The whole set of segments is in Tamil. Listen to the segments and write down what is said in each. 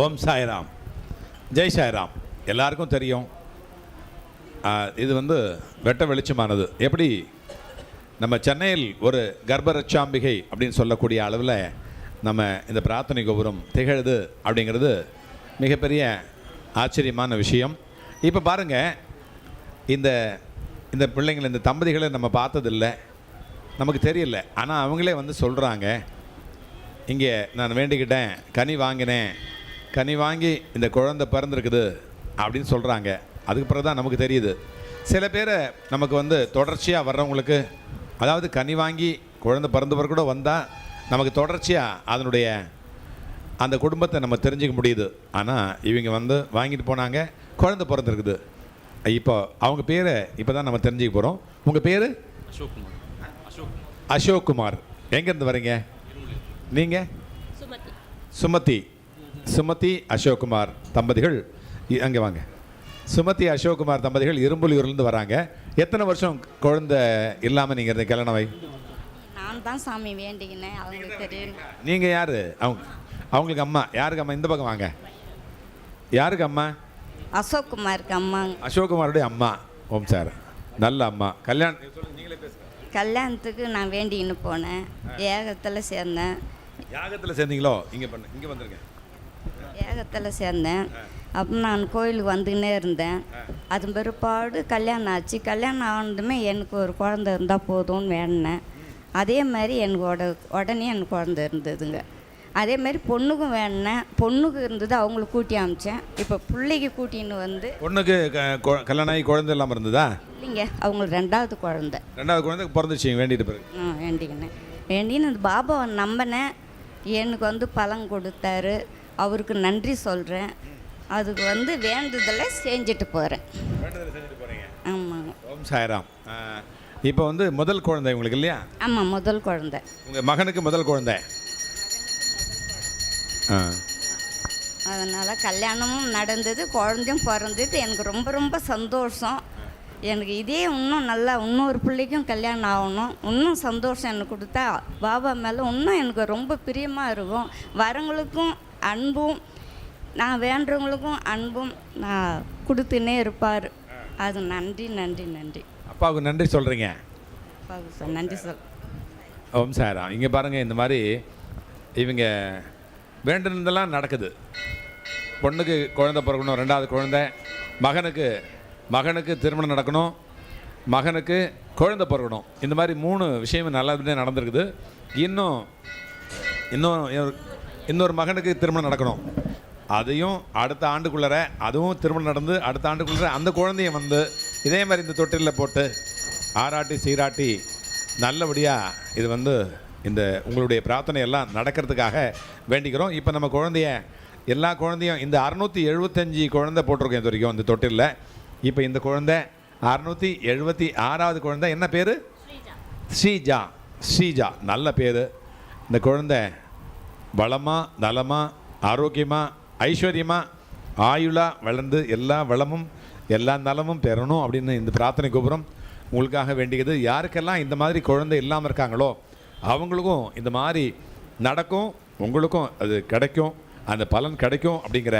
ஓம் சாய்ராம். ஜெய் சாய்ராம். எல்லாருக்கும் தெரியும். இது வந்து வெட்ட வெளிச்சமானது. எப்படி? நம்ம சென்னையில் ஒரு கர்ப்பரட்சாம்பிகை அப்படின்னு சொல்லக்கூடிய அளவில் நம்ம இந்த பிரார்த்தனை கோபுரம் திகழுது அப்படிங்கிறது மிகப்பெரிய ஆச்சரியமான விஷயம். இப்போ பாருங்கள் இந்த இந்த பிள்ளைங்களை இந்த தம்பதிகளை நம்ம பார்த்ததில்ல. நமக்கு தெரியல. ஆனால் அவங்களே வந்து சொல்கிறாங்க இங்கே நான் வேண்டிக்கிட்டேன் கனி வாங்கினேன் கனி வாங்கி இந்த குழந்தை பிறந்திருக்குது அப்படின்னு சொல்கிறாங்க அதுக்கு பிறகு தான் நமக்கு தெரியுது. சில பேரை நமக்கு வந்து தொடர்ச்சியாக வர்றவங்களுக்கு அதாவது கனி வாங்கி குழந்தை பிறந்தவர் கூட வந்தால் நமக்கு தொடர்ச்சியாக அதனுடைய அந்த குடும்பத்தை நம்ம தெரிஞ்சுக்க முடியுது. ஆனால் இவங்க வந்து வாங்கிட்டு போனாங்க குழந்தை பிறந்திருக்குது. இப்போ அவங்க பேரை இப்போ தான் நம்ம தெரிஞ்சுக்க போகிறோம் உங்கள் பேர்? அசோக் குமார் அசோக் குமார் அசோக் குமார் எங்கேருந்து வரீங்க? நீங்கள் சுமதி. சுமதி. சுமதி அசோக்குமார் தம்பதிகள் அங்கே வாங்க. சுமதி அசோக்குமார் தம்பதிகள் இரும்புலியூர்லேருந்து வராங்க. எத்தனை வருஷம் குழந்தை இல்லாமல் நீங்கள் இருந்த கல்யாணம் வை நான் தான் சாமி வேண்டிக்கினேன் அவங்களுக்கு தெரியும். நீங்கள் யார்? அவங்க அவங்களுக்கு அம்மா. யாருக்கு அம்மா? இந்த பக்கம் வாங்க. யாருக்கு அம்மா? அசோக் குமாருக்கு அம்மாங்க அசோக்குமாருடைய அம்மா ஓம் சார். நல்ல அம்மா. கல்யாணம் நீங்களே பேசுங்க. கல்யாணத்துக்கு நான் வேண்டிக்கின்னு போனேன். ஏகத்தில் சேர்ந்தேன். யாகத்தில் சேர்ந்தீங்களோ? இங்கே பண்ண இங்கே வந்துருங்க. ஏகத்தில் சேர்ந்தேன். அப்போ நான் கோயிலுக்கு வந்துக்கினே இருந்தேன். அது பிற்பாடு கல்யாணம் ஆச்சு. கல்யாணம் ஆனதுமே எனக்கு ஒரு குழந்தை இருந்தால் போதும்னு வேண்டினேன் அதே மாதிரி எனக்கு உட உடனே எனக்கு குழந்தை இருந்ததுங்க. அதே மாதிரி பொண்ணுக்கும் வேண்டினேன் பொண்ணுக்கு இருந்தது அவங்களுக்கு கூட்டி அமிச்சேன் இப்போ பிள்ளைக்கு கூட்டின்னு வந்து பொண்ணுக்கு கல்யாணம் ஆகி குழந்தை இல்லாமல் இருந்ததா? இல்லைங்க. அவங்களுக்கு ரெண்டாவது குழந்தை. ரெண்டாவது குழந்தை பிறந்துச்சு வேண்டிட்டு பிறகு. ஆ வேண்டிக்கினேன். வேண்டின்னு அந்த பாபாவை நம்பினேன். எனக்கு வந்து பலன் கொடுத்தாரு. அவருக்கு நன்றி சொல்கிறேன் அதுக்கு வந்து வேண்டுதலை செஞ்சுட்டு போகிறேன் ஆமாங்க ஓம் சாய்ராம். இப்போ வந்து முதல் குழந்தை உங்களுக்கு இல்லையா? ஆமாம் முதல் குழந்தை. உங்கள் மகனுக்கு முதல் குழந்தை. ஆ. அதனால் கல்யாணமும் நடந்தது குழந்தையும் பிறந்தது. எனக்கு ரொம்ப ரொம்ப சந்தோஷம். எனக்கு இதே இன்னும் நல்லா இன்னொரு பிள்ளைக்கும் கல்யாணம் ஆகணும். இன்னும் சந்தோஷம் எனக்கு கொடுத்தா பாபா மேலே இன்னும் எனக்கு ரொம்ப பிரியமாக இருக்கும். வரவங்களுக்கும் அன்பும் நான் வேண்டுறவங்களுக்கும் அன்பும் நான் கொடுத்துனே இருப்பார். அது நன்றி நன்றி நன்றி. அப்பாவுக்கு நன்றி சொல்கிறீங்க அப்பாவுக்கு சொ- நன்றி சொல். ஓம் சாய்ராம் இங்கே பாருங்கள் இந்த மாதிரி இவங்க வேண்டுனதெல்லாம் நடக்குது. பொண்ணுக்கு குழந்தை பிறக்கணும் ரெண்டாவது குழந்தை. மகனுக்கு மகனுக்கு திருமணம் நடக்கணும். மகனுக்கு குழந்தை பிறக்கணும். இந்த மாதிரி மூணு விஷயம் நல்லபடியாக நடந்திருக்குது. இன்னும் இன்னும் இன்னொரு- மகனுக்கு திருமணம் நடக்கணும். அதையும் அடுத்த ஆண்டுக்குள்ளர அதுவும் திருமணம் நடந்து அடுத்த ஆண்டுக்குள்ளர அந்த குழந்தைய வந்து இதே மாதிரி இந்த தொட்டிலில் போட்டு ஆராட்டி சீராட்டி நல்லபடியாக இது வந்து இந்த உங்களுடைய பிரார்த்தனை எல்லாம் நடக்கிறதுக்காக வேண்டிக்கிறோம். இப்போ நம்ம குழந்தைய எல்லா குழந்தையும் இந்த அறுநூற்றி எழுபத்தஞ்சி குழந்தை போட்டிருக்கோம் இது வரைக்கும் இந்த தொட்டிலில். இப்போ இந்த குழந்தை அறுநூற்றி எழுபத்தி ஆறாவது குழந்தை என்ன பேர்? ஸ்ரீஜா. ஸ்ரீஜா. நல்ல பேர். இந்த குழந்தை வளமாக நலமாக ஆரோக்கியமாக ஐஸ்வர்யமாக ஆயுளாக வளர்ந்து எல்லா வளமும் எல்லா நலமும் பெறணும் அப்படின்னு இந்த பிரார்த்தனை கோபுரம் உங்களுக்காக வேண்டியது. யாருக்கெல்லாம் இந்த மாதிரி குழந்தை இல்லாமல் இருக்காங்களோ அவங்களுக்கும் இந்த மாதிரி நடக்கும் உங்களுக்கும் அது கிடைக்கும் அந்த பலன் கிடைக்கும் அப்படிங்கிற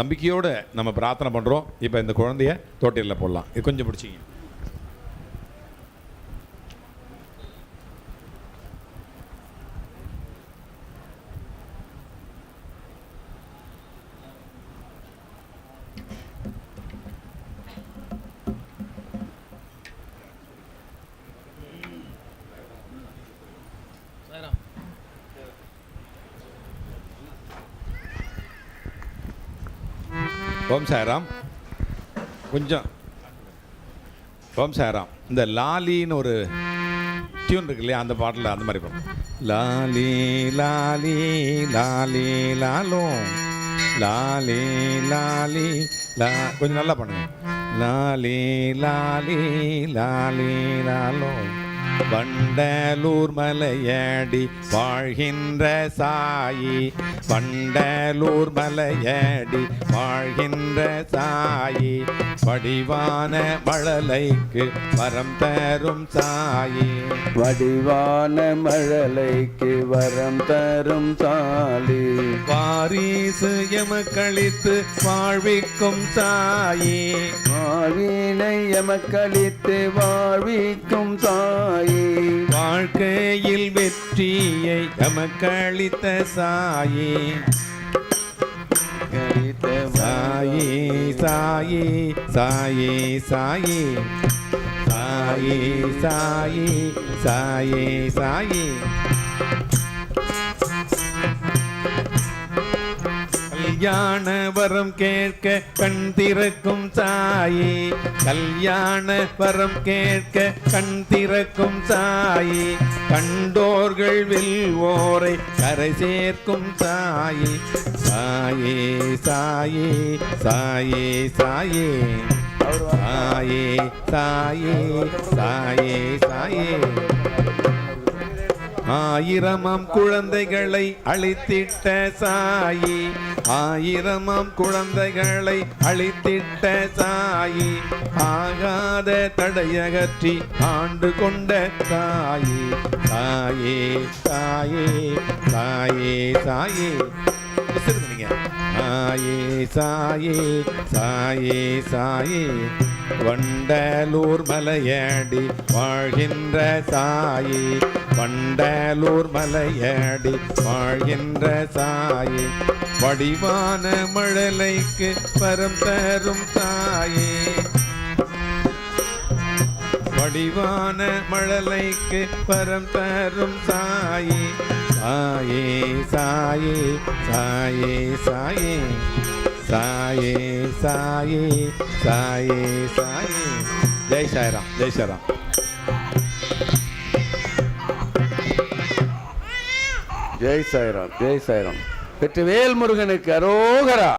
நம்பிக்கையோடு நம்ம பிரார்த்தனை பண்ணுறோம் இப்போ இந்த குழந்தைய தோட்டிலில் போடலாம். இது கொஞ்சம் பிடிச்சிங்க. ஓம் சாய்ராம். கொஞ்சம். ஓம் சாய்ராம். இந்த லாலின்னு ஒரு டியூன் இருக்கு இல்லையா அந்த பாட்டில் அந்த மாதிரி பாடும் லாலி லாலி லாலி லாலோ. லாலி லாலி லா கொஞ்சம் நல்லா பண்ணுங்க லாலி லாலி லாலி லாலோ. வண்டலூர் மலையடி வாழ்கின்ற சாயி. வண்டலூர் மலையடி வாழ்கின்ற சாயி. வடிவான மழலைக்கு வரம் தரும் சாயி. வடிவான மழலைக்கு வரம் தரும் சாலி வாரிசு எமக்களித்து வாழ்விக்கும் சாயி. வாழ்வினை எமக்களித்து வாழ்விக்கும் சாயி. வாழ்க்கையில் வெற்றியை தமக்களித்த சாயே. கழித்த சாயே சாயே சாயே சாயே. சாயே சாயே சாயே சாயே. கல்யாண வரம் கேட்க கண் திறக்கும் சாயே கல்யாண வரம் கேட்க கண் திறக்கும் சாயே கண்டோர்கள் வில்வோரை கரை சேர்க்கும் சாயே சாயே சாயே சாயே சாயே சாயே சாயே சாயே சாயே ஆயிரமாம் குழந்தைகளை அழித்திட்ட சாயி. ஆயிரமாம் குழந்தைகளை அழித்திட்ட சாயி. ஆகாத தடையகற்றி ஆண்டு கொண்ட தாயி தாயே தாயே தாயே தாயே. விசிறுங்க நீங்க சாயே சாயே சாயே சாயே. வண்டலூர் மலையடி வாழ்கின்ற சாயி. வண்டலூர் மலையடி வாழ்கின்ற சாயி. வடிவான மழலைக்கு பரம் தரும் தாயே. வடிவான மழலைக்கு பரம் தரும் சாயே சாயே சாயே சாயே சாயே சாயே சாயே சாயே சாயே. ஜெய் சாய்ராம் ஜெய் சாய்ராம். ஜெய் சாய்ராம் ஜெய் சாய்ராம். வெற்றிவேல் முருகனுக்கு அரோகரா.